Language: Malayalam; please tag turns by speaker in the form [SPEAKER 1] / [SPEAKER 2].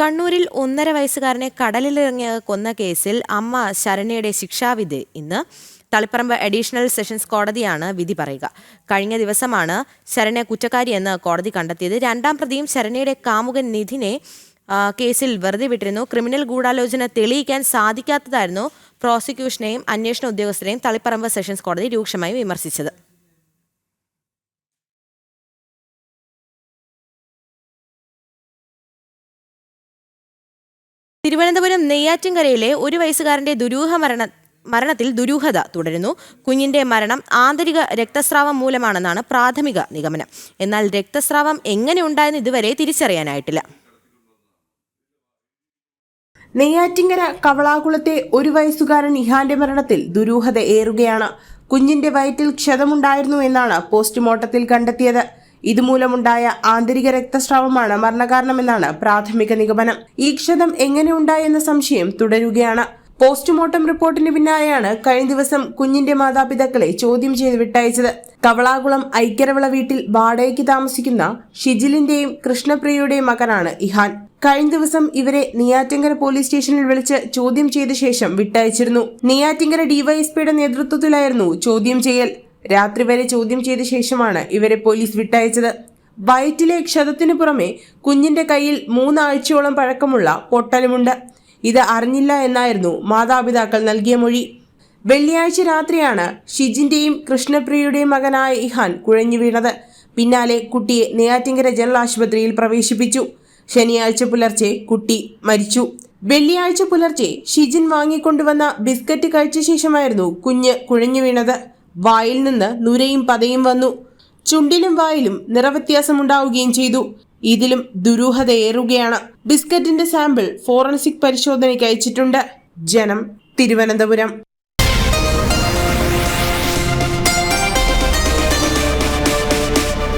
[SPEAKER 1] കണ്ണൂരിൽ ഒന്നര വയസ്സുകാരനെ കടലിലിറങ്ങി കൊന്ന കേസിൽ അമ്മ ശരണയുടെ ശിക്ഷാവിധി. ഇന്ന് തളിപ്പറമ്പ് അഡീഷണൽ സെഷൻസ് കോടതിയാണ് വിധി പറയുക. കഴിഞ്ഞ ദിവസമാണ് ശരണ്യ കുറ്റക്കാരിയെന്ന് കോടതി കണ്ടെത്തിയത്. രണ്ടാം പ്രതിയും ശരണയുടെ കാമുകൻ നിധിനെ കേസിൽ വെറുതെ വിട്ടിരുന്നു. ക്രിമിനൽ ഗൂഢാലോചന തെളിയിക്കാൻ സാധിക്കാത്തതായിരുന്നു പ്രോസിക്യൂഷനെയും അന്വേഷണ ഉദ്യോഗസ്ഥരെയും തളിപ്പറമ്പ് സെഷൻസ് കോടതി രൂക്ഷമായി വിമർശിച്ചത്. തിരുവനന്തപുരം നെയ്യാറ്റിൻകരയിലെ ഒരു വയസ്സുകാരന്റെ ദുരൂഹ മരണ മരണത്തിൽ ദുരൂഹത തുടരുന്നു. കുഞ്ഞിന്റെ മരണം ആന്തരിക രക്തസ്രാവം മൂലമാണെന്നാണ് പ്രാഥമിക നിഗമനം. എന്നാൽ രക്തസ്രാവം എങ്ങനെ ഉണ്ടായെന്ന് ഇതുവരെ തിരിച്ചറിയാനായിട്ടില്ല.
[SPEAKER 2] നെയ്യാറ്റിങ്കര കവളാകുളത്തെ ഒരു വയസ്സുകാരൻ ഇഹാന്റെ മരണത്തിൽ ദുരൂഹത ഏറുകയാണ്. കുഞ്ഞിന്റെ വയറ്റിൽ ക്ഷതമുണ്ടായിരുന്നു എന്നാണ് പോസ്റ്റ്മോർട്ടത്തിൽ കണ്ടെത്തിയത്. ഇതുമൂലമുണ്ടായ ആന്തരിക രക്തസ്രാവമാണ് മരണകാരണമെന്നാണ് പ്രാഥമിക നിഗമനം. ഈ ക്ഷതം എങ്ങനെ ഉണ്ടായെന്ന സംശയം തുടരുകയാണ്. പോസ്റ്റ്മോർട്ടം റിപ്പോർട്ടിന് പിന്നാലെയാണ് കഴിഞ്ഞ ദിവസം കുഞ്ഞിന്റെ മാതാപിതാക്കളെ ചോദ്യം ചെയ്ത് വിട്ടയച്ചത്. കവളാകുളം ഐക്യരവിള വീട്ടിൽ വാടകയ്ക്ക് താമസിക്കുന്ന ഷിജിലിന്റെയും കൃഷ്ണപ്രിയയുടെയും മകനാണ് ഇഹാൻ. കഴിഞ്ഞ ദിവസം ഇവരെ നെയ്യാറ്റിങ്കര പോലീസ് സ്റ്റേഷനിൽ വിളിച്ച് ചോദ്യം ചെയ്ത ശേഷം വിട്ടയച്ചിരുന്നു. നെയ്യാറ്റിങ്കര ഡിവൈഎസ്പിയുടെ നേതൃത്വത്തിലായിരുന്നു ചോദ്യം ചെയ്യൽ. രാത്രി വരെ ചോദ്യം ചെയ്ത ശേഷമാണ് ഇവരെ പോലീസ് വിട്ടയച്ചത്. വയറ്റിലെ ക്ഷതത്തിനു പുറമെ കുഞ്ഞിന്റെ കയ്യിൽ മൂന്നാഴ്ചയോളം പഴക്കമുള്ള പൊട്ടലുമുണ്ട്. ഇത് അറിഞ്ഞില്ല എന്നായിരുന്നു മാതാപിതാക്കൾ നൽകിയ മൊഴി. വെള്ളിയാഴ്ച രാത്രിയാണ് ഷിജിന്റെയും കൃഷ്ണപ്രിയയുടെയും മകനായ ഇഹാൻ കുഴഞ്ഞു വീണത്. പിന്നാലെ കുട്ടിയെ നെയ്യാറ്റിങ്കര ജനറൽ ആശുപത്രിയിൽ പ്രവേശിപ്പിച്ചു. ശനിയാഴ്ച പുലർച്ചെ കുട്ടി മരിച്ചു. വെള്ളിയാഴ്ച പുലർച്ചെ ഷിജിൻ വാങ്ങിക്കൊണ്ടുവന്ന ബിസ്ക്കറ്റ് കഴിച്ച ശേഷമായിരുന്നു കുഞ്ഞ് കുഴഞ്ഞു വീണത്. വായിൽ നിന്ന് നുരയും പതയും വന്നു. ചുണ്ടിലും വായിലും നിറവ്യത്യാസമുണ്ടാവുകയും ചെയ്തു. ഇതിലും ദുരൂഹതയേറുകയാണ് ബിസ്ക്കറ്റിന്റെ സാമ്പിൾ ഫോറൻസിക് പരിശോധനയ്ക്ക് അയച്ചിട്ടുണ്ട്. ജനം തിരുവനന്തപുരം.